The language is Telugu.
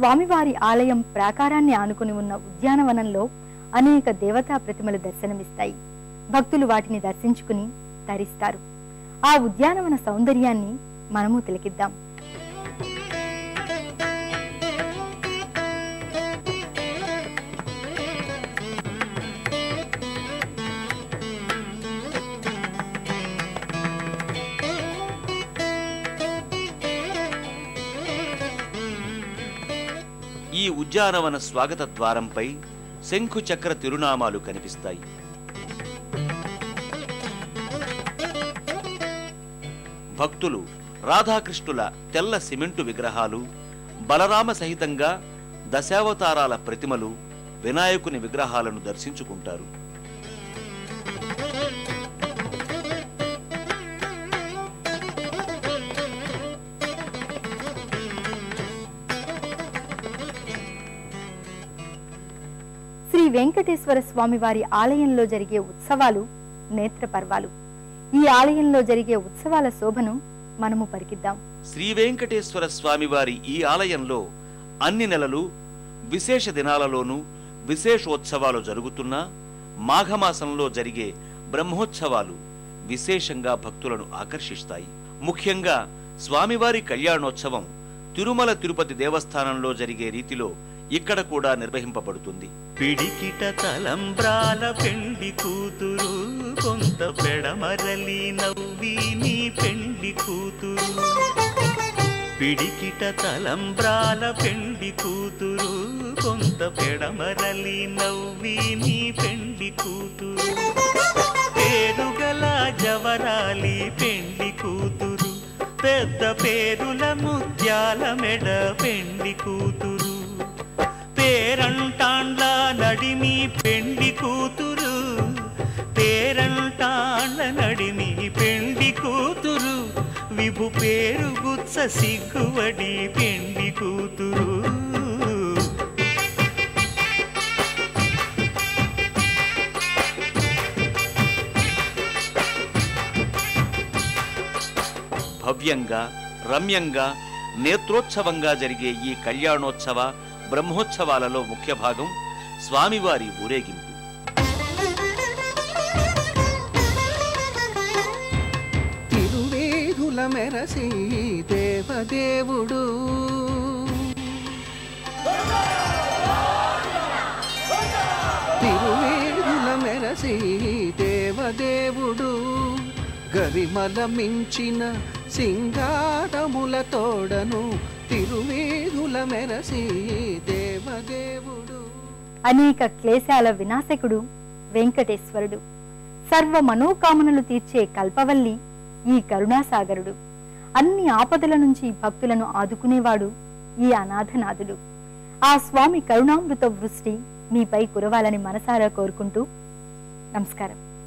స్వామివారి ఆలయం ప్రాకారాన్ని ఆనుకుని ఉన్న ఉద్యానవనంలో అనేక దేవతా ప్రతిమలు దర్శనమిస్తాయి. భక్తులు వాటిని దర్శించుకుని తరిస్తారు. ఆ ఉద్యానవన సౌందర్యాన్ని మనము తిలకిద్దాం. ఉద్యానవన స్వాగత ద్వారంపై శంఖుచక్ర తిరునామాలు కనిపిస్తాయి. భక్తులు రాధాకృష్ణుల తెల్ల సిమెంటు విగ్రహాలు బలరామ సహితంగా దశావతారాల ప్రతిమలు వినాయకుని విగ్రహాలను దర్శించుకుంటారు. శ్రీ వెంకటేశ్వర స్వామివారి ఆలయంలో జరిగే ఉత్సవాలు నేత్ర పర్వాలు. ఈ ఆలయంలో జరిగే ఉత్సవాల శోభను మనము పరికిద్దాం. శ్రీ వెంకటేశ్వర స్వామివారి ఈ ఆలయంలో అన్ని నెలలు విశేష దినాలలోనూ విశేషోత్సవాలు జరుగుతున్నా మాఘమాసంలో జరిగే బ్రహ్మోత్సవాలు విశేషంగా భక్తులను ఆకర్షిస్తాయి. ముఖ్యంగా స్వామివారి కళ్యాణోత్సవం తిరుమల తిరుపతి దేవస్థానంలో జరిగే రీతిలో ఇక్కడ కూడా నిర్వహింపబడుతుంది. పిడికిట తలంబ్రాల పెండి కూతురు కొంత పెడమరలి నవ్వి నీ పెండి కూతురు. పిడికిట తలంబ్రాల పెండి కూతురు కొంత పెడమరలి నవ్వి నీ పెండి కూతురు. పేరుగల జవరాలి పెండి కూతురు పెద్ద పేరుల ముత్యాల మెడ పెండి కూతురు. పేరంటాండ్ల నడిమి పెండి కూతురు. పేరంటాండ్ల నడిమి పెండి కూతురు. విభు పేరు గుచ్చ సిగ్గువడి పెండి కూతురు. భవ్యంగా రమ్యంగా నేత్రోత్సవంగా జరిగే ఈ కళ్యాణోత్సవ బ్రహ్మోత్సవాలలో ముఖ్య భాగం స్వామివారి ఊరేగింపు. తిరువేదుల మెరసి దేవదేవుడు. తిరువేదుల మెరసి దేవదేవుడు. గరిమల మించిన సింగారముల తోడను తిరువేదుల మెరసి దేవదేవుడు. అనేక క్లేశాల వినాశకుడు వెంకటేశ్వరుడు. సర్వ మనోకామనలు తీర్చే కల్పవల్లి ఈ కరుణాసాగరుడు. అన్ని ఆపదల నుంచి భక్తులను ఆదుకునేవాడు ఈ అనాథనాథుడు. ఆ స్వామి కరుణామృత వృష్టి మీపై కురవాలని మనసారా కోరుకుంటూ నమస్కారం.